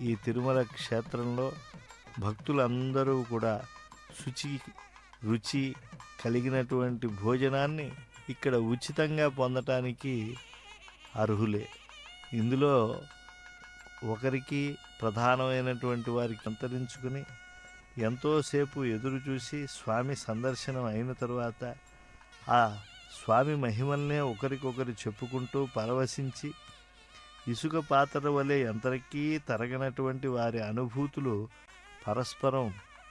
ఈ తిరుమల క్షేత్రంలో భక్తులందరూ కూడా శుచి రుచి కలిగినటువంటి భోజనాన్ని ఇక్కడ ఉచితంగా పొందటానికి అర్హులే. ఇందులో ఒకరికి ప్రధానమైనటువంటి వారికి అంతరించుకుని ఎంతోసేపు ఎదురు చూసి స్వామి సందర్శనం అయిన తరువాత ఆ స్వామి మహిమల్నే ఒకరికొకరు చెప్పుకుంటూ పరవశించి ఇసుక పాత్ర వలె ఎంతకీ తరగనటువంటి వారి అనుభూతులు పరస్పరం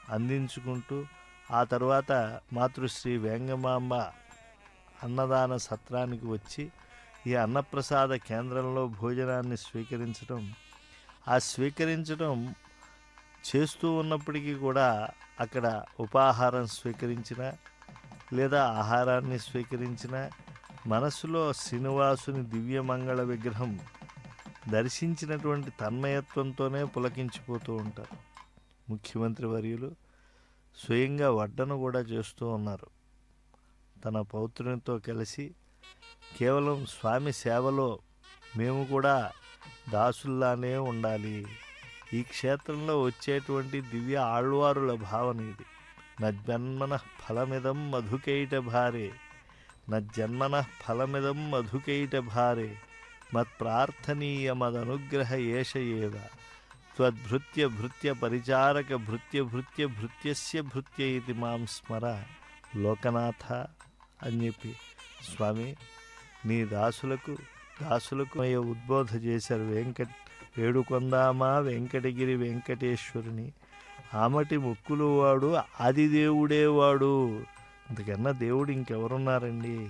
అందించుకుంటూ ఆ తర్వాత మాతృశ్రీ వేంగమాంబ అన్నదాన సత్రానికి వచ్చి ఈ అన్నప్రసాద కేంద్రంలో భోజనాన్ని స్వీకరించడం ఆ స్వీకరించడం చేస్తూ ఉన్నప్పటికీ కూడా అక్కడ ఉపాహారం స్వీకరించిన లేదా ఆహారాన్ని స్వీకరించిన మనసులో శ్రీనివాసుని దివ్యమంగళ విగ్రహం దర్శించినటువంటి తన్మయత్వంతోనే పులకించిపోతూ ఉంటారు. ముఖ్యమంత్రి వర్యులు స్వయంగా వడ్డను కూడా చేస్తూ ఉన్నారు. తన పౌత్రునితో కలిసి కేవలం స్వామి సేవలో మేము కూడా దాసుల్లానే ఉండాలి. ఈ క్షేత్రంలో వచ్చేటువంటి దివ్య ఆళ్వారుల భావన ఇది. నా జన్మన ఫలమిదం మధుకైట భారే. నజ్జన్మన ఫలమిదం మధుకైట భారే. మత్ప్రార్థనీయమదనుగ్రహ ఏష త్వద్భృత్య భృత్య పరిచారక భృత్య భృత్య భృత్యస్య భృత్య ఇది మాం స్మర. లోకనాథ అని చెప్పి. స్వామి నీ దాసులకు దాసులకు అయ్యే ఉద్బోధ చేశారు వెంకట్ వేడుకొందామా వెంకటగిరి వెంకటేశ్వరుని. ఆమటి ముక్కులు వాడు ఆదిదేవుడే వాడు ఇంతకన్నా దేవుడు ఇంకెవరున్నారండి?